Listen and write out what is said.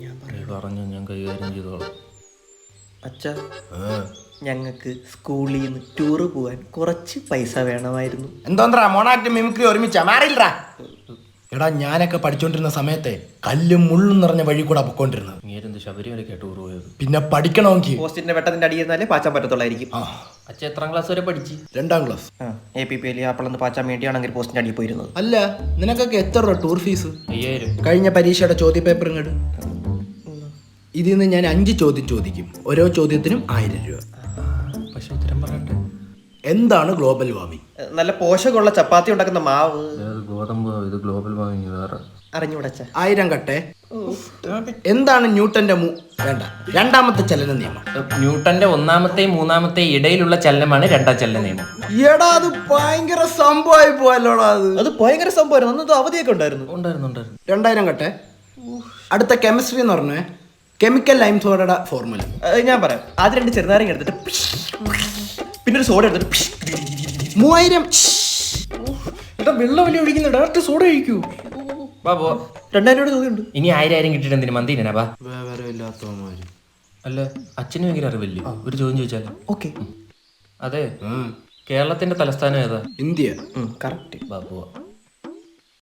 നീ പറഞ്ഞു ഞാൻ കൈകാര്യം ചെയ്തോളാം. അച്ഛ ഞങ്ങൾക്ക് സ്കൂളിൽ നിന്ന് ടൂറ് പോവാൻ കുറച്ച് പൈസ വേണമായിരുന്നു. എന്തോന്നാ മോണാറ്റ് മിമിക്രി ഒരുമിച്ച? മാറിയില്ലടാ. എടാ ഞാനൊക്കെ പഠിച്ചോണ്ടിരുന്ന സമയത്തെ കല്ലും മുള്ളും നിറഞ്ഞ വഴി കൂടെ പൊക്കോണ്ടിരുന്നത്. നീരെന്ത് ശബരിമലയ്ക്ക് ടൂർ പോയത്? പിന്നെ പഠിക്കണമെങ്കിൽ പോസ്റ്റിന്റെ വെട്ടത്തിന്റെ അടിയിരുന്നാലേ പാച്ചാൻ പറ്റത്തുള്ളായിരിക്കും. അച്ഛൻ എത്രാം ക്ലാസ് വരെ പഠിച്ചു? രണ്ടാം class A P P L ആപ്പിളന്ന് പാച്ചാൻ വേണ്ടിയാണെങ്കിൽ പോസ്റ്റിന്റെ അടിയിൽ പോയിരുന്നത്. അല്ല നിനക്കൊക്കെ എത്ര രൂപ ടൂർ ഫീസ് അയ്യായിരം. കഴിഞ്ഞ പരീക്ഷയുടെ ചോദ്യ പേപ്പർ ഇങ്ങോട്ട് ഇതിൽ നിന്ന് ഞാൻ അഞ്ച് ചോദ്യം ചോദിക്കും. ഓരോ ചോദ്യത്തിനും ആയിരം രൂപ. പക്ഷെ ഉത്തരം പറയട്ടെ. എന്താണ് ഗ്ലോബൽ വാർമിംഗ്? നല്ല പോഷകമുള്ള ചപ്പാത്തി ഉണ്ടാക്കുന്ന മാവ്. ഇത് ഗോതമ്പ് ഇത് ഗ്ലോബൽ വാർമിംഗ് വേറെ? അറിഞ്ഞുവിടച്ച ആയിരം കട്ടെ. എന്താണ് ന്യൂട്ടന്റെ മൂ വേണ്ട. രണ്ടാമത്തെ ചലന നിയമം. ന്യൂട്ടന്റെ ഒന്നാമത്തെയും മൂന്നാമത്തെ ഇടയിലുള്ള ചലനമാണ് രണ്ടാം ചലന നിയമം. എടാ അത് ഭയങ്കര സംഭവമായി പോയല്ലോടാ അത്. അത് ഭയങ്കര സംഭവമായിരുന്നു. അന്നത് അവധിയൊക്കെ ഉണ്ടായിരുന്നു. ഉണ്ടായിരുന്നു ഉണ്ടായിരുന്നു. രണ്ടായിരം കട്ടെ. അടുത്ത കെമിസ്ട്രി എന്ന് പറഞ്ഞേ. കെമിക്കൽ ലൈം സോഡയുടെ ഫോർമുല ഞാൻ പറയാം. ആദ്യം രണ്ട് ചെറുനാരങ്ങ എടുത്തിട്ട് പിന്നെ ഒരു സോഡ എടുത്തിട്ട്. മൂവായിരം. ഏട്ടാ വെള്ളം വലിയ ഒഴിക്കുന്നു ഡയറക്റ്റ് സോഡ കഴിക്കൂ. വാ പോ. രണ്ടായിരം രൂപ തുകയുണ്ട് ഇനി ആയിരം ആയിരം കിട്ടിയിട്ട് എന്തിനു? മന്തി തിന്നാ വാ വിവരമില്ലാത്തവന്മാര് അല്ല അച്ഛന് ഭയങ്കര അറിവില്ലേ? ഒരു ചോദ്യം ചോദിച്ചാലോ? ഓക്കെ. അതെ. കേരളത്തിന്റെ തലസ്ഥാനം ഏതാ? ഇന്ത്യ. കറക്റ്റ് വാ പോവാ.